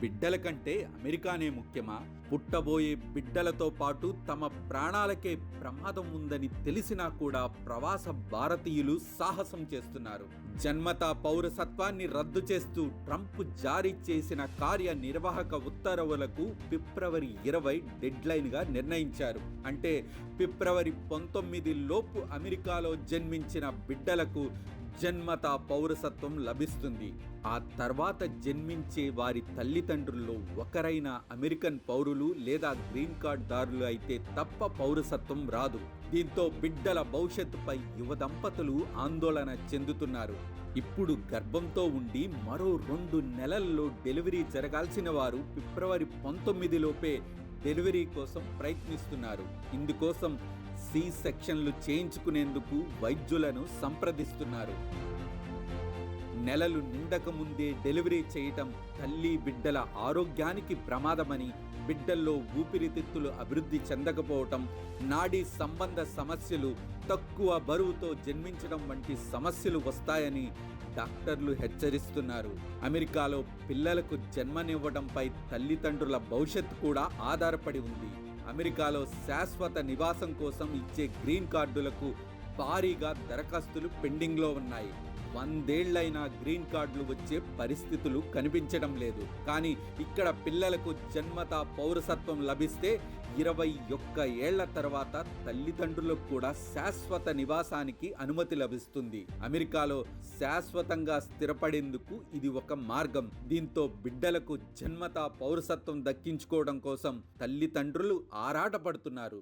బిడ్డల కంటే అమెరికానే ముఖ్యమా? పుట్టబోయే బిడ్డలతో పాటు తమ ప్రాణాలకే ప్రమాదం ఉందని తెలిసినా కూడా ప్రవాస భారతీయులు సాహసం చేస్తున్నారు. జన్మతా పౌరసత్వాన్ని రద్దు చేస్తూ ట్రంప్ జారీ చేసిన కార్యనిర్వాహక ఉత్తర్వులకు ఫిబ్రవరి ఇరవై డెడ్లైన్గా నిర్ణయించారు. అంటే ఫిబ్రవరి పంతొమ్మిది లోపు అమెరికాలో జన్మించిన బిడ్డలకు జన్మత పౌరసత్వం లభిస్తుంది. ఆ తర్వాత జన్మించే వారి తల్లిదండ్రుల్లో ఒకరైన అమెరికన్ పౌరులు లేదా గ్రీన్ కార్డ్ దారులు అయితే తప్ప పౌరసత్వం రాదు. దీంతో బిడ్డల భవిష్యత్తుపై యువ దంపతులు ఆందోళన చెందుతున్నారు. ఇప్పుడు గర్భంతో ఉండి మరో రెండు నెలల్లో డెలివరీ జరగాల్సిన వారు ఫిబ్రవరి పంతొమ్మిదిలోపే డెలివరీ కోసం ప్రయత్నిస్తున్నారు. ఇందుకోసం సి సెక్షన్లు చేయించుకునేందుకు వైద్యులను సంప్రదిస్తున్నారు. నెలలు నిండకముందే డెలివరీ చేయటం తల్లి బిడ్డల ఆరోగ్యానికి ప్రమాదమని బిడ్డల్లో ఊపిరితిత్తులు అభివృద్ధి చెందకపోవటం నాడీ సంబంధ సమస్యలు తక్కువ బరువుతో జన్మించడం వంటి సమస్యలు వస్తాయని డాక్టర్లు హెచ్చరిస్తున్నారు. అమెరికాలో పిల్లలకు జన్మనివ్వడంపై తల్లిదండ్రుల భవిష్యత్తు కూడా ఆధారపడి ఉంది. అమెరికాలో శాశ్వత నివాసం కోసం ఇచ్చే గ్రీన్ కార్డులకు భారీగా దరఖాస్తులు పెండింగ్లో ఉన్నాయి. వందేళ్ళైనా గ్రీన్ కార్డులు వచ్చే పరిస్థితులు కనిపించడం లేదు. కానీ ఇక్కడ పిల్లలకు జన్మత పౌరసత్వం లభిస్తే ఇరవై ఒక్క ఏళ్ళ తర్వాత తల్లిదండ్రులకు కూడా శాశ్వత నివాసానికి అనుమతి లభిస్తుంది. అమెరికాలో శాశ్వతంగా స్థిరపడేందుకు ఇది ఒక మార్గం. దీంతో బిడ్డలకు జన్మత పౌరసత్వం దక్కించుకోవడం కోసం తల్లిదండ్రులు ఆరాటపడుతున్నారు.